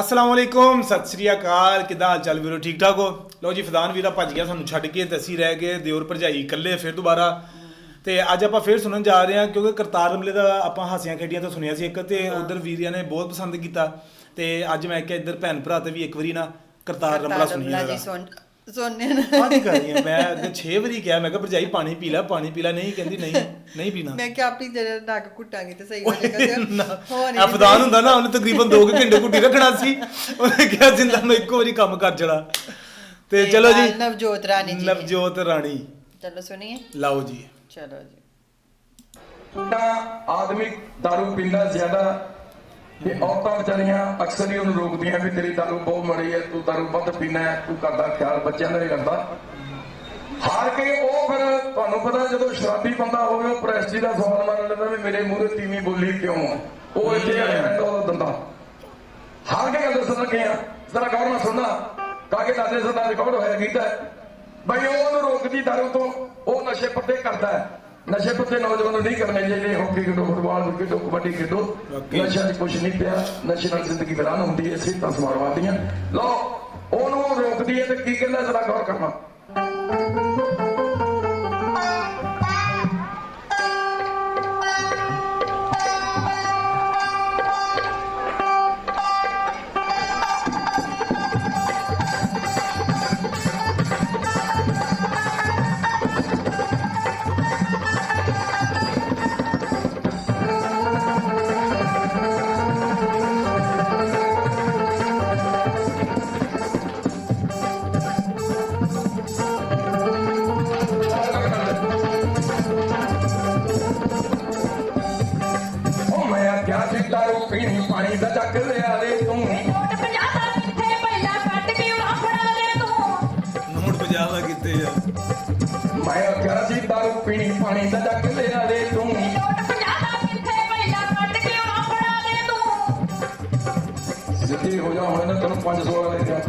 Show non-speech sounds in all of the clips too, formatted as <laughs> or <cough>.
ਅਸਲਾਮ ਵਾਲੇਕੁਮ ਸਤਿ ਸ੍ਰੀ ਅਕਾਲ ਕਿਦਾਂ ਹਾਲ ਚਾਲ ਵੀਰੋ? ਠੀਕ ਠਾਕ ਹੋ? ਲਓ ਜੀ ਫਦਾਨ ਵੀਰਾ ਭੱਜ ਗਿਆ ਸਾਨੂੰ ਛੱਡ ਕੇ ਤੇ ਅਸੀਂ ਰਹਿ ਗਏ ਦਿਓਰ ਭਰਜਾਈ ਇਕੱਲੇ ਫਿਰ ਦੁਬਾਰਾ। ਤੇ ਅੱਜ ਆਪਾਂ ਫਿਰ ਸੁਣਨ ਜਾ ਰਹੇ ਹਾਂ ਕਿਉਂਕਿ ਕਰਤਾਰ ਰਮਲੇ ਦਾ ਆਪਾਂ ਹਾਸੀਆਂ ਖੇਡੀਆਂ ਤੋਂ ਸੁਣਿਆ ਸੀ ਇੱਕ ਤੇ ਉਧਰ ਵੀਰਿਆਂ ਨੇ ਬਹੁਤ ਪਸੰਦ ਕੀਤਾ ਤੇ ਅੱਜ ਮੈਂ ਕਿਹਾ ਇੱਧਰ ਭੈਣ ਭਰਾ ਤੇ ਵੀ ਇੱਕ ਵਾਰੀ ਨਾ ਕਰਤਾਰ ਰਮਲਾ ਸੁਣੀਏ ਜੀ ਸੁਣ ਸੁਣਨੇ ਨਾ ਆਦੀ ਕਰ ਰਹੀ ਹਾਂ ਮੈਂ ਅੱਗੇ 6 ਵਾਰੀ ਕਿਹਾ ਮੈਂ ਕਿਹਾ ਭਰਜਾਈ ਪਾਣੀ ਪੀ ਲੈ ਪਾਣੀ ਪੀ ਲੈ ਨਹੀਂ ਕਹਿੰਦੀ ਨਹੀਂ ਨਹੀਂ ਪੀਣਾ। ਮੈਂ ਕਿ ਆਪਣੀ ਜਿਹੜਾ ਨੱਕ ਕੁੱਟਾਂਗੀ ਤੇ ਸਹੀ ਹੋ ਜਾਏਗਾ ਹੋ ਨਹੀਂ ਅਫਦਾਨ ਹੁੰਦਾ ਨਾ ਉਹਨੇ ਤਕਰੀਬਨ 2 ਘੰਟੇ ਕੁੱਟੀ ਰੱਖਣਾ ਸੀ। ਉਹਨੇ ਕਿਹਾ ਜਿੰਦਾ ਮੈਂ ਇੱਕੋ ਵਾਰੀ ਕੰਮ ਕਰ ਜਣਾ। ਤੇ ਚਲੋ ਜੀ ਨਵਜੋਤ ਰਾਣੀ ਜੀ ਨਵਜੋਤ ਰਾਣੀ। ਚਲੋ ਸੁਣੀਏ। ਲਓ ਜੀ। ਚਲੋ ਜੀ। ਆਦਮੀ दारू ਪੀਂਦਾ ਜ਼ਿਆਦਾ ਕਿ ਔਰਤਾਂ ਵਿਚਾਰੀਆਂ ਅਕਸਰ ਹੀ ਉਹਨੂੰ ਰੋਕਦੀਆਂ ਵੀ ਤੇਰੀ ਦਾਰੂ ਬਹੁਤ ਮਾੜੀ ਹੈ ਤੂੰ ਦਾਰੂ ਵੱਧ ਪੀਣਾ ਹੈ ਤੂੰ ਕਰਦਾ ਖਿਆਲ ਬੱਚਿਆਂ ਦਾ ਨਹੀਂ ਕਰਦਾ। ਹਾਰ ਕੇ ਉਹ ਫਿਰ ਤੁਹਾਨੂੰ ਪਤਾ ਜਦੋਂ ਸ਼ਰਾਬੀ ਬੰਦਾ ਹੋਵੇ ਉਹ ਪ੍ਰੈਸਟੀ ਦਾ ਸਵਾਲ ਮੰਨ ਲੈਂਦਾ ਵੀ ਮੇਰੇ ਮੂਹਰੇ ਤੀਵੀਂ ਬੋਲੀ ਕਿਉਂ ਉਹ ਇੱਥੇ ਆ ਰਹਿੰਦਾ ਉਹਦਾ ਦੰਦਾ। ਹਾਰ ਕੇ ਗੱਲ ਦੱਸਣ ਲੱਗੇ ਆ। ਜ਼ਰਾ ਗੌਰ ਨਾਲ ਸੁਣਨਾ। ਕਾਗੇ ਦਾਦੇ ਸਦਾ ਰਿਕਾਰਡ ਹੋਇਆ ਕੀਤਾ ਬਈ ਉਹ ਉਹਨੂੰ ਰੋਕਦੀ ਦਾਰੂ ਤੋਂ ਉਹ ਨਸ਼ੇ ਪੱਤੇ ਕਰਦਾ ਹੈ। ਨਸ਼ੇ ਪੱਤੇ ਨੌਜਵਾਨ ਨੂੰ ਨਹੀਂ ਕਰਨੇ ਚਾਹੀਦੇ। ਹਾਕੀ ਖੇਡੋ ਫੁੱਟਬਾਲ ਖੇਡੋ ਕਬੱਡੀ ਖੇਡੋ। ਨਸ਼ਿਆਂ 'ਚ ਕੁਝ ਨਹੀਂ ਪਿਆ। ਨਸ਼ੇ ਨਾਲ ਜ਼ਿੰਦਗੀ ਵਿਰਾਨ ਹੁੰਦੀ ਹੈ ਸਿਹਤਾਂ ਸਮਾਰਵਾਦੀਆਂ। ਲਓ ਉਹਨੂੰ ਉਹ ਰੋਕਦੀ ਹੈ ਤੇ ਕੀ ਕਹਿੰਦਾ ਜ਼ਰਾ ਗੌਰ ਕਰਨਾ। ਪੀਣੀ ਪਾਣੀ ਦਾ ਚੱਕ ਲਿਆ ਦੇ ਤੂੰ। ਨੋਟ ਪੰਜਾਹ ਦਾ ਕਿੱਥੇ ਪਹਿਲਾਂ ਕੱਢ ਕੇ ਉਰਾ ਫੜਾ ਦੇ ਤੂੰ। ਨੋਟ 50 ਦਾ ਕਿਤੇ ਆ? ਮੈਂ ਆਖਿਆ ਸੀ ਦਾਰੂ ਪੀਣੀ ਪਾਣੀ ਦਾ ਚੱਕ ਲਿਆ ਦੇ ਤੂੰ। ਨੋਟ ਪੰਜਾਹ ਦਾ ਕਿੱਥੇ? ਪਹਿਲਾਂ ਕੱਢ ਕੇ ਉਰਾ ਫੜਾ ਦੇ ਤੂੰ। ਜਿੱਤੀ ਹੋ ਜਾ ਹੁਣ ਤੈਨੂੰ 500 ਵਾਲਾ ਦੇ ਦਿਆਂ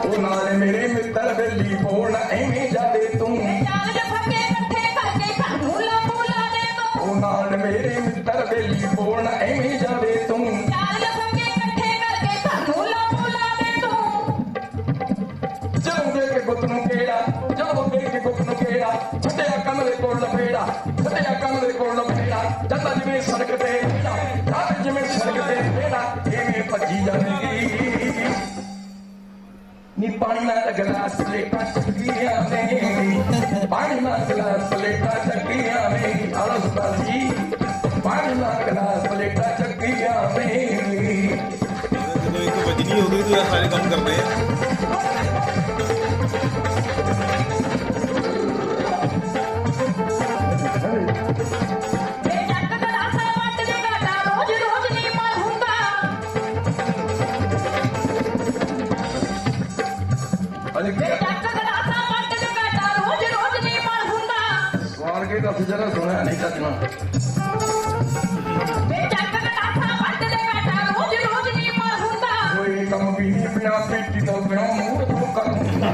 ਉਹ ਨਾਲੇ ਮੇਰੇ ਮਿੱਤਰ ਬੇਲੀ ਬੋਲ ਐਵੇਂ ਜਾਦੇ ਤੂੰ। ਚਾਲ ਦੇ ਫੱਕੇ ਇਕੱਠੇ ਕਰਕੇ ਘਰ ਨੂੰ ਲਾ ਦੇ ਤੂੰ। ਉਹ ਨਾਲ ਮੇਰੇ ਗੁੱਤ ਨੂੰ ਕਿਹੜਾ ਛੱਡਿਆ ਕਮਰੇ ਕੋਲ ਲਪੇੜਾ ਛੱਡਿਆ ਕਮਰੇ ਕੋਲ ਲਪੇੜਾ ਜਾਂਦਾ ਜਿਵੇਂ ਸੜਕ ਤੇ ਜਾਂ ਜਿਵੇਂ ਸੜਕ ਤੇ ਕਿਹੜਾ ਐਵੇਂ ਭੱਜੀ ਜਾਂਦੀ। ਨੀ ਪਾਣੀ ਨਾਲ ਗਲਾਸ ਪਲੇਟਾਂ ਚੱਕੀਆਂ ਨੇ, ਪਾਣੀ ਨਾਲ ਗਲਾਸ ਪਲੇਟਾਂ ਚੱਕੀਆਂ ਨੇ, ਆਲਸ ਬਾਜੀ ਪਾਣੀ ਨਾਲ ਗਲਾਸ ਪਲੇਟਾਂ ਚੱਕੀਆਂ ਨੇ। ਜਦੋਂ ਇੱਕ ਵਜਨੀ ਹੋ ਗਈ ਤੂੰ ਇਹ ਸਾਰੇ ਕੰਮ ਕਰਦੇ ਆ। ਕੰਮ ਵੀ ਨਹੀਂ ਬਿਨਾ ਪੇਟੀ ਤੋਂ ਬਿਨਾ ਮੂੰਹ ਤੋਂ ਕਰਦਾ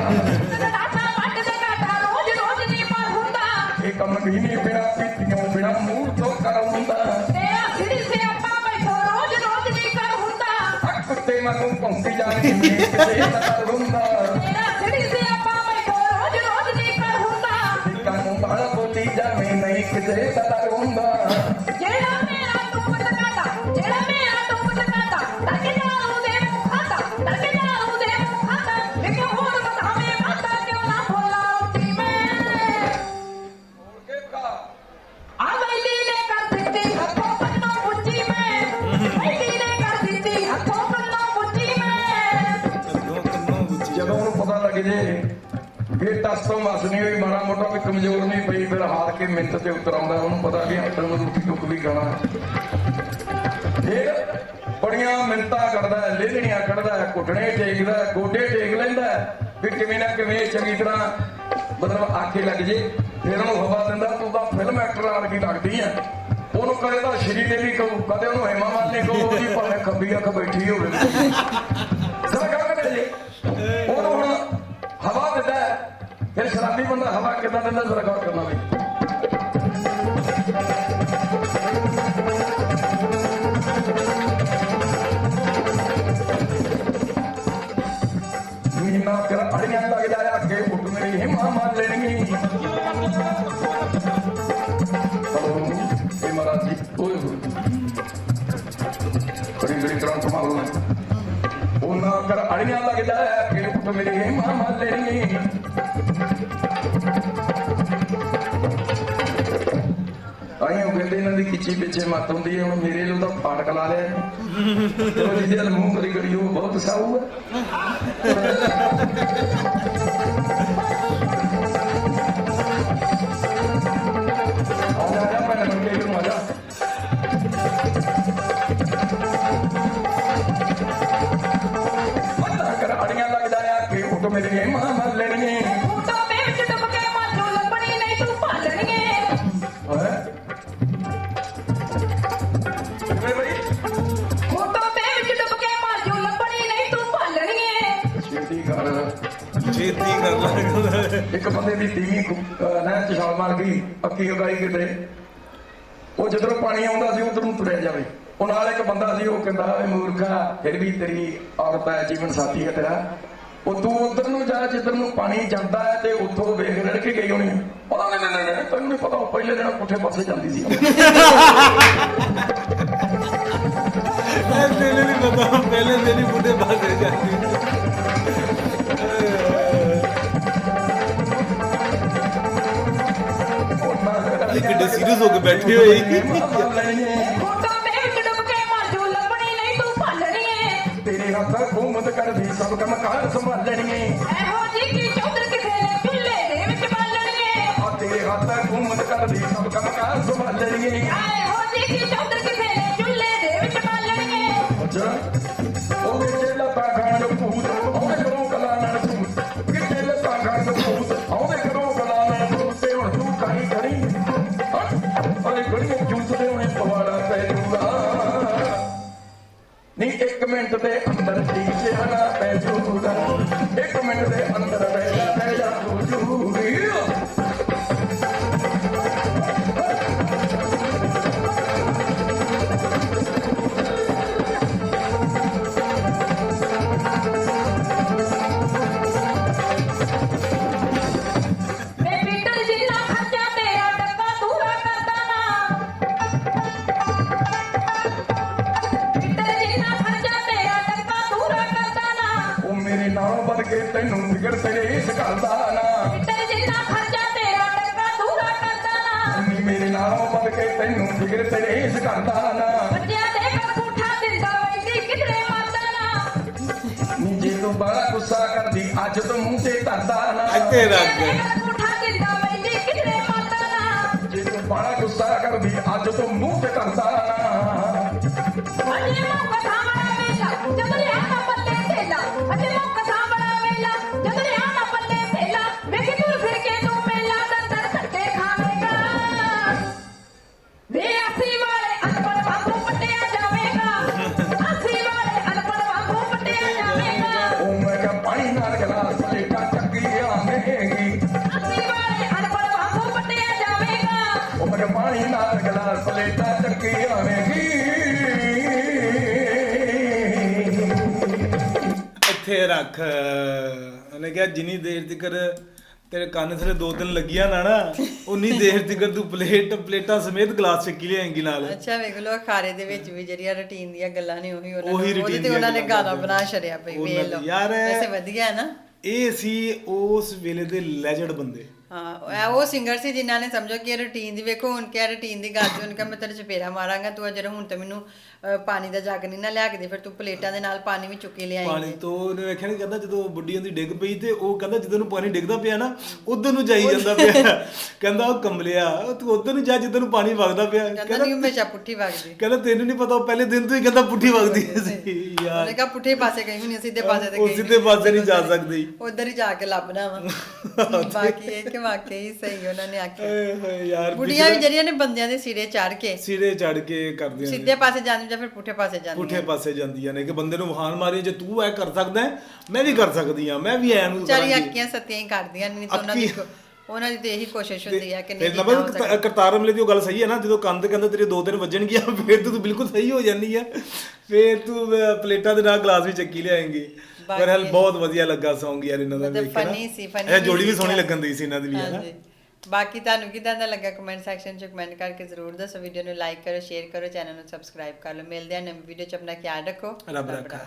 ਗਲਾਸਾਂ ਵੱਟ ਦੇ ਘਾਟਾ ਰੋਜ਼ ਰੋਜ਼ ਨਹੀਂ ਮਲ ਹੁੰਦਾ ਇਹ ਕੰਮ ਵੀ ਨਹੀਂ ਬਿਨਾ ਪੇਟੀ ਤੋਂ ਬਿਨਾ ਮੂੰਹ ਤੋਂ ਕਰਦਾ ਤੇਰਾ ਸਿਰ ਸਿਆਪਾ ਬੈਠੋ ਰੋਜ਼ ਰੋਜ਼ ਨਹੀਂ ਕਰ ਹੁੰਦਾ ਅੱਖ ਕੁੱਤੇ ਵਾਂਗੂ ਭੌਂਕੀ ਜਾਣੀ ਨੇ ਕਿਸੇ ਦਾ ਹੁੰਦਾ ਤੇਰਾ ਸਿਰ ਸਿਆਪਾ ਬੈਠੋ ਰੋਜ਼ ਰੋਜ਼ ਨਹੀਂ ਕਰ ਹੁੰਦਾ ਕੰਮ ਬਾਲਾ ਬੋਲੀ ਜਾਵੇ ਨਹੀਂ ਕਿਸੇ ਦਾ ਜੇ ਫਿਰ ਟਸ ਤੋਂ ਹੋਈ, ਮਾੜਾ ਮੋਟਾ ਵੀ ਕਮਜ਼ੋਰ ਨਹੀਂ ਪਈ, ਫਿਰ ਹਾਰ ਕੇ ਮਿੰਟ ਤੇ ਉਤਰ ਆਉਂਦਾ, ਉਹਨੂੰ ਪਤਾ ਵੀ ਹੱਟਣ ਨੂੰ ਰੋਟੀ ਟੁੱਕ ਵੀ ਖਾਣਾ ਫਿਰ ਬੜੀਆਂ ਮਿੰਤਾਂ ਕਰਦਾ ਹੈ ਕੱਢਦਾ ਘੁੱਟਣੇ ਟੇਕਦਾ ਗੋਡੇ ਟੇਕ ਲੈਂਦਾ ਵੀ ਕਿਵੇਂ ਨਾ ਕਿਵੇਂ ਚੰਗੀ ਤਰ੍ਹਾਂ ਮਤਲਬ ਆਖੇ ਲੱਗ ਜੇ, ਫਿਰ ਉਹਨੂੰ ਹਵਾ ਦਿੰਦਾ, ਤੂੰ ਤਾਂ ਫਿਲਮ ਐਕਟਰ ਵਰਗੀ ਲੱਗਦੀ ਆ ਉਹਨੂੰ ਕਦੇ ਤਾਂ ਸ਼੍ਰੀ ਦੇਵੀ ਕਹੂ, ਕਦੇ ਉਹਨੂੰ ਹੇਮਾ ਮਾਲਿਨੀ ਕਹੂ, ਉਹਦੀ ਭਾਵੇਂ ਖੱਬੀ ਅੱਖ ਬੈਠੀ ਹੋਵੇ। ਬੰਦਾ ਹਵਾ ਕਿਦਾਂ ਦਿੰਦਾ, ਜ਼ਰਾ ਗੌਰ ਕਰਨਾ ਵੀ। ਨਾ ਕਰ ਅੜੀਆਂ ਲੱਗ ਜਾ ਅੱਗੇ ਲੈਣੀ। ਮਹਾਰਾਜ ਜੀ ਕੋਈ ਬੜੀ ਬੜੀ ਤਰ੍ਹਾਂ ਲੈਣੀ। ਇਹਨਾਂ ਦੀ ਕਿਚੀ ਪਿੱਛੇ ਮੱਤ ਹੁੰਦੀ ਹੈ, ਹੁਣ ਮੇਰੇ ਲੋ ਤਾਂ ਫਾਟਕ ਲਾ ਲਿਆ ਤੇ ਜਿਹਦੇ ਨਾਲ ਮੂੰਹ ਕਰੀ ਕਰੀ, ਉਹ ਬਹੁਤ ਸਾਊ ਹੈ। ਆ ਜਾ ਭੈਣ ਬਣ ਨੂੰ, ਆ ਜਾ। ਪਤਾ ਕਰ ਅੜੀਆਂ ਲੱਗਦਾ ਆ, ਕਿ ਉੱਟ ਮੇਰੇ ਮਾਮਾ ਇੱਕ ਬੰਦੇ ਦੀ ਤੀਵੀਂ ਨਹਿਰ ਚ ਛਾਲ ਮਾਰ ਗਈ ਅੱਕੀ ਉਗਾਈ ਕਿਤੇ। ਉਹ ਜਦੋਂ ਪਾਣੀ ਆਉਂਦਾ ਸੀ, ਉਧਰ ਨੂੰ ਤੁਰਿਆ ਜਾਵੇ। ਉਹ ਨਾਲ ਇੱਕ ਬੰਦਾ ਸੀ, ਉਹ ਕਹਿੰਦਾ, ਓਏ ਮੂਰਖਾ, ਫਿਰ ਵੀ ਤੇਰੀ ਔਰਤ ਹੈ, ਜੀਵਨ ਸਾਥੀ ਹੈ ਤੇਰਾ। ਉਹ ਤੂੰ ਉਧਰ ਨੂੰ ਜਾ, ਜਿੱਧਰ ਨੂੰ ਪਾਣੀ ਜਾਂਦਾ ਹੈ, ਤੇ ਉੱਥੋਂ ਵੇਖ ਰੜ ਕੇ ਗਈ ਹੋਣੀ। ਪਤਾ ਨਹੀਂ ਨਹੀਂ ਨਹੀਂ, ਤੈਨੂੰ ਨਹੀਂ ਪਤਾ, ਉਹ ਪਹਿਲੇ ਦਿਨ ਪੁੱਠੇ ਪਾਸੇ ਜਾਂਦੀ ਸੀ। <laughs> ਪਹਿਲੇ ਨਹੀਂ ਪਤਾ, ਪਹਿਲੇ ਦਿਨ ਹੀ ਬੁੱਢੇ ਬਾਦੇ ਜਾਂਦੀ ਇਹ ਕਿੱਡੇ serious ਹੋ ਕੇ ਬੈਠੇ ਹੋਏ। ਫੋਟੋ ਦੇ ਵਿੱਚ ਡੁੱਬ ਕੇ ਮਾਜੂ ਲੱਭਣੀ ਨਹੀਂ ਤੂੰ ਭਾਲਣਗੇ ਤੇਰੇ ਹੱਥ ਹਕੂਮਤ ਕਰਦੀ ਸਭ ਕੰਮ ਕਾਰ ਸੰਭਾਲਣੀਏ ਇੱਕ ਅੰਦਰ ਠੀਕ ਸਿਆਣਾ ਪੈ ਜੂਗਾ। ਤੈਨੂੰ ਵਿਗੜ ਤੇਰੇ ਇਸ ਘਰ ਦਾ ਨਾ। ਪੀਟਰ ਜਿੰਨਾ ਖਰਚਾ ਤੇਰਾ ਡੱਬਾ ਦੂਰਾ ਕਰਦਾ ਨਾ। ਨੀ ਮੇਰੇ ਨਾਲੋਂ ਵੱਧ ਕੇ ਤੈਨੂੰ ਫਿਕਰ ਤੇਰੇ ਇਸ ਘਰ ਦਾ ਨਾ। ਬੱਚਿਆਂ ਦੇ ਘਰ ਪੁੱਠਾ ਦਿੰਦਾ ਵੈਦੀ ਕਿਧਰੇ ਮਾਰਦਾ ਨਾ। ਨੀ ਜੇ ਤੂੰ ਬੜਾ ਗੁੱਸਾ ਕਰਦੀ ਅੱਜ ਤੂੰ ਮੂੰਹ ਤੇ ਧਰਦਾ ਨਾ। ਇੱਥੇ ਰੱਖ ਬੱਚਿਆਂ ਦੇ ਘਰ ਪੁੱਠਾ ਦਿੰਦਾ ਵੈਦੀ ਕਿਧਰੇ ਮਾਰਦਾ ਨਾ। ਜੇ ਤੂੰ ਬੜਾ ਗੁੱਸਾ ਕਰਦੀ ਅੱਜ ਤੂੰ ਮੂੰਹ ਤੇ ਧਰਦਾ ਨਾਲ ਗਲਾਸ ਪਲੇਟਾਂ ਚੱਕੀ ਆਵੇਂਗੀ ਇੱਥੇ ਰੱਖ। ਉਹਨੇ ਕਿਹਾ ਜਿੰਨੀ ਦੇਰ ਤੱਕ ਤੇਰੇ ਕੰਨ ਥਲੇ ਦੋ ਤਿੰਨ ਲੱਗੀਆਂ ਨਾ ਨਾ ਉਨੀ ਦੇਰ ਤੱਕ ਤੂੰ ਪਲੇਟ ਪਲੇਟਾਂ ਸਮੇਤ ਗਲਾਸ ਚੱਕੀ ਲਿਆਏਂਗੀ ਨਾਲ। ਅੱਛਾ ਵੇਖ ਲੋ ਅਖਾਰੇ ਦੇ ਵਿੱਚ ਵੀ ਜਿਹੜੀਆਂ ਰੁਟੀਨ ਦੀਆਂ ਗੱਲਾਂ ਨੇ ਉਹੀ ਉਹਨਾਂ ਉਹੀ ਨੂੰ ਉਹਦੇ ਤੇ ਉਹਨਾਂ ਨੇ ਗਾਣਾ ਬਣਾ ਛੜਿਆ ਪਈ ਵੇਖ ਲੋ ਯਾਰ ਵੈਸੇ ਵਧੀਆ ਹੈ ਨਾ। ਇਹ ਸੀ ਉਸ ਵੇਲੇ ਦੇ ਲੈਜੈਂਡ ਬੰਦੇ। ਹਾਂ, ਇਹ ਉਹ ਸਿੰਗਰ ਸੀ ਜਿਨ੍ਹਾਂ ਨੇ ਸਮਝੋ ਕਿ ਰੁਟੀਨ ਦੀ ਵੇਖੋ, ਹੁਣ ਕਿਆ ਰੁਟੀਨ ਦੀ ਗੱਲ ਤੇ ਉਹਨਾਂ ਮੈਂ ਤੇਰੇ ਚਪੇਰਾ ਮਾਰਾਂਗਾ, ਤੂੰ ਅਜਰ ਹੁਣ ਤੇ ਮੈਨੂੰ ਪਾਣੀ ਦਾ ਜੱਗ ਨਹੀਂ ਨਾ ਲਿਆ ਕੇ ਦੇ ਫਿਰ ਤੂੰ ਪਲੇਟਾਂ ਦੇ ਨਾਲ ਪਾਣੀ ਵੀ ਚੁੱਕ ਕੇ ਪਾਣੀ ਤੋਂ ਉਹਨੇ ਵੇਖਿਆ ਨਹੀਂ ਕਹਿੰਦਾ ਜਦੋਂ ਬੁੱਢੀ ਉਹਦੀ ਡਿੱਗ ਪਈ ਤੇ ਉਹ ਕਹਿੰਦਾ ਜਿੱਧਰ ਨੂੰ ਪਾਣੀ ਡਿੱਗਦਾ ਪਿਆ ਨਾ ਉਧਰ ਨੂੰ ਜਾਈ ਜਾਂਦਾ ਪਿਆ। ਕਹਿੰਦਾ ਉਹ ਕਮਲਿਆ ਉਹ ਤੂੰ ਉਧਰ ਨੂੰ ਜਾ ਜਿੱਧਰ ਨੂੰ ਪਾਣੀ ਵਗਦਾ ਪਿਆ। ਕਹਿੰਦਾ ਨਹੀਂ ਹਮੇਸ਼ਾ ਪੁੱਠੀ ਵਗਦੀ। ਕਹਿੰਦਾ ਤੈਨੂੰ ਨਹੀਂ ਪਤਾ ਉਹ ਪਹਿਲੇ ਦਿਨ ਤੋਂ ਹੀ ਕਹਿੰਦਾ ਪੁੱਠੀ ਵਗਦੀ ਸੀ। ਯਾਰ। ਉਹਨੇ ਕਿਹਾ ਪੁੱਠੇ ਪਾਸੇ ਗਈ ਹੁਣੀ ਸਿੱਧੇ ਪਾਸੇ ਤੇ ਉਹ ਗਈ ਸਿੱਧੇ ਪਾਸੇ ਨਹੀਂ ਜਾ ਸਕਦੀ। ਉਧਰ ਹੀ ਜਾ ਕੇ ਲੱਭਣਾ ਵਾ। <laughs> ਬਾਕੀ ਇਹ ਕਿ ਵਾਕਈ ਸਹੀ ਉਹਨਾਂ ਨੇ ਆਖਿਆ। ਏ ਹੋਏ ਯਾਰ ਬੁੜੀਆਂ ਵੀ ਜਿਹੜੀਆਂ ਨੇ ਬੰਦਿਆਂ ਦੇ ਸਿਰੇ ਚੜ ਕੇ ਸਿਰੇ ਚੜ ਕੇ ਕਰਦੀਆਂ ਸਿੱਧੇ ਪਾਸੇ ਜਾਂਦੀਆਂ ਜਾਂ ਫਿਰ ਪੁੱਠੇ ਪਾਸੇ ਜਾਂਦੀਆਂ ਪੁੱਠੇ ਪਾਸੇ ਜਾਂਦੀਆਂ ਨੇ ਕਿ ਬੰਦੇ ਨੂੰ ਵਹਾਨ ਮਾਰੀ ਜੇ ਤੂੰ ਐ ਕਰ ਸਕਦਾ ਹੈ, ਮੈਂ ਵੀ ਕਰ ਸਕਦੀ ਆ ਮੈਂ ਵੀ ਐ ਨੂੰ ਚਾਰੀ। ਅੱਕੀਆਂ ਸੱਤੀਆਂ ਹੀ ਕਰਦੀਆਂ ਨਹੀਂ ਤਾਂ ਉਹਨਾਂ ਦੀ ਉਹਨਾਂ ਦੀ ਤੇ ਇਹੀ ਕੋਸ਼ਿਸ਼ ਹੁੰਦੀ ਹੈ ਕਿ ਨਹੀਂ ਨਬਲ ਸਕੇ। ਕਰਤਾਰ ਅਮਲੇ ਦੀ ਉਹ ਗੱਲ ਸਹੀ ਹੈ ਨਾ ਜਦੋਂ ਕੰਨ ਤੇ ਕਹਿੰਦਾ ਤੇਰੇ ਦੋ ਦਿਨ ਵੱਜਣਗੀਆਂ ਫਿਰ ਤੂੰ ਬਿਲਕੁਲ ਸਹੀ ਹੋ ਜਾਂਦੀ ਹੈ ਫਿਰ ਤੂੰ ਪਲੇਟਾਂ ਦੇ ਨਾਲ ਗਲਾਸ ਵੀ ਚੱਕੀ ਲਿਆਏਂਗੀ ਪਰ ਹਲ ਬਹੁਤ ਵਧੀਆ ਲੱਗਾ Song ਯਾਰ ਇਹਨਾਂ ਦਾ ਸੀ, funny ਇਹ ਜੋੜੀ ਵੀ ਸੋਹਣੀ। ਲੱਗਣ ਦੀ ਸੀ ਇਹਨਾਂ ਦੀ ਵੀ ਹੈ ਨਾ ਬਾਕੀ ਤੁਹਾਨੂੰ ਕਿਦਾਂ ਦਾ ਲੱਗਾ ਕਮੈਂਟ ਸੈਕਸ਼ਨ 'ਚ ਕਮੈਂਟ ਕਰਕੇ ਜ਼ਰੂਰ ਦੱਸੋ। ਵੀਡੀਓ ਨੂੰ ਲਾਈਕ ਕਰੋ ਸ਼ੇਅਰ ਕਰੋ ਚੈਨਲ ਨੂੰ ਸਬਸਕ੍ਰਾਈਬ ਕਰ ਲਓ। ਮਿਲਦੇ ਹਾਂ ਨਵੀਂ ਵੀਡੀਓ 'ਚ, ਆਪਣਾ ਖਿਆਲ ਰੱਖੋ। ਰੱਬ ਰੱਖਾ।